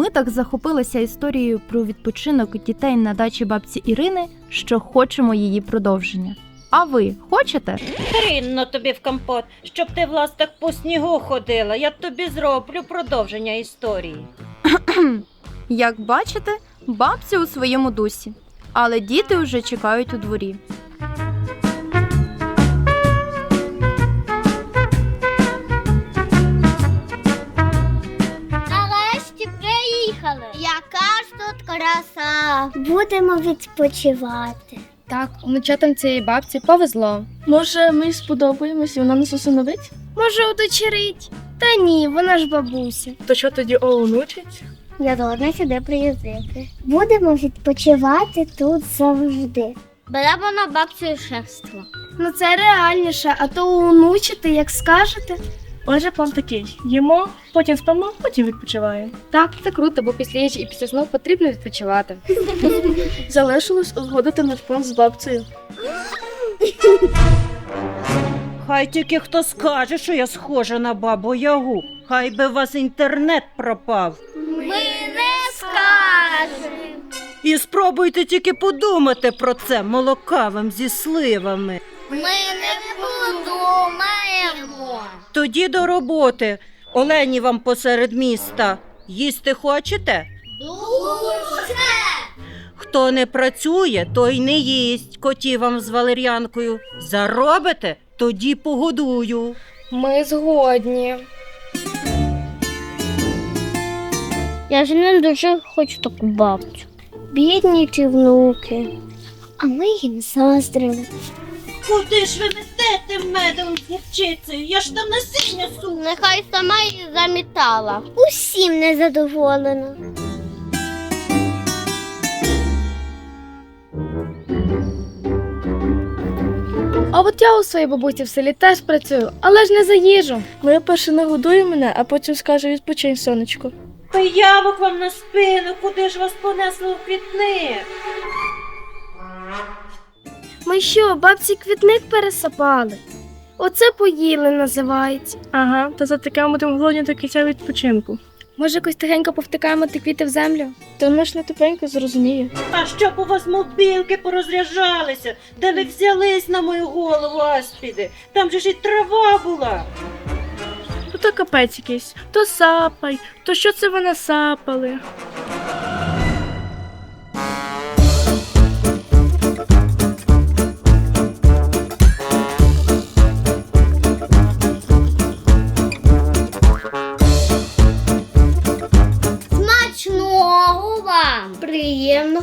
Ми так захопилися історією про відпочинок дітей на дачі бабці Ірини, що хочемо її продовження. А ви хочете? Хрінно тобі в компот, щоб ти влас так по снігу ходила. Я тобі зроблю продовження історії. Як бачите, бабця у своєму дусі, але діти вже чекають у дворі. Тут краса. Будемо відпочивати. Так, онучатам цієї бабці повезло. Може, ми сподобаємось і вона нас усиновить? Може, удочерить? Та ні, вона ж бабуся. То що тоді оунучить? Я должна сюди приїздити. Будемо відпочивати тут завжди. Беремо на бабцю шефство. Ну це реальніше, а то онучити, як скажете. Отже, план такий: їмо, потім спимо, потім відпочиваємо. Так, це круто, бо після їжі і після сну потрібно відпочивати. Залишилось узгодити наш план з бабцею. Хай тільки хто скаже, що я схожа на бабу Ягу. Хай би у вас інтернет пропав. Ми не скажемо. І спробуйте тільки подумати про це молокавим зі сливами. Ми не подумаємо. Тоді до роботи. Олені вам посеред міста. Їсти хочете? Дуже. Хто не працює, той не їсть котів вам з валер'янкою. Заробите, тоді погодую. Ми згодні. Я ж не дуже хочу таку бабцю. Бідні ті внуки. А ми їм заздрили. Куди ж ви несете медом з гірчицею? Я ж там насіння су. Нехай сама її замітала. Усім незадоволена. А от я у своїй бабусі в селі теж працюю, але ж не за їжу. Моя перша нагодує мене, а потім скаже відпочинь, сонечко. Пиявок вам на спину, куди ж вас понесло в квітник? Ми що, бабці квітник пересапали? Оце поїли називається. Ага, та за таке ми будемо голодні до кінця відпочинку. Може, якось тихенько повтикаємо ті квіти в землю? Та вона ж не тупенько зрозуміє. А щоб у вас мобілки порозряджалися, де ви взялись на мою голову, аспіди? Там же ж і трава була. То то капець якийсь, то сапай, то що це ви насапали?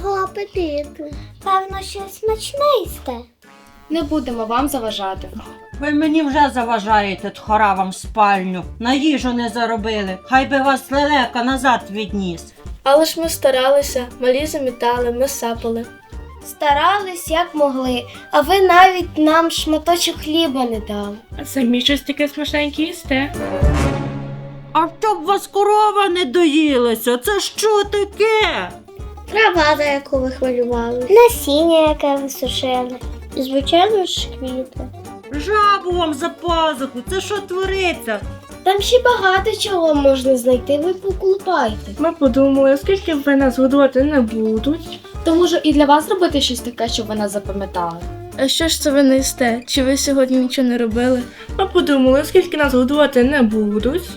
Приємного апетиту! Певно, щось смачне їсте. Не будемо вам заважати. Ви мені вже заважаєте, тхора вам спальню. На їжу не заробили. Хай би вас лелека назад відніс. Але ж ми старалися, малі замітали, ми сапали. Старались як могли, а ви навіть нам шматочок хліба не дали. А самі щось таке смачненьке їсте. А щоб вас корова не доїлася, це що таке? Трава, за яку ви хвилювали. Насіння, яке ви сушили. І, звичайно ж, квіти. Жабу вам за пазуху, це що твориться? Там ще багато чого можна знайти, ви поколупайте. Ми подумали, оскільки ви нас годувати не будуть. То може і для вас зробити щось таке, щоб вона запам'ятала. А що ж це ви не їсте? Чи ви сьогодні нічого не робили? Ми подумали, оскільки нас годувати не будуть.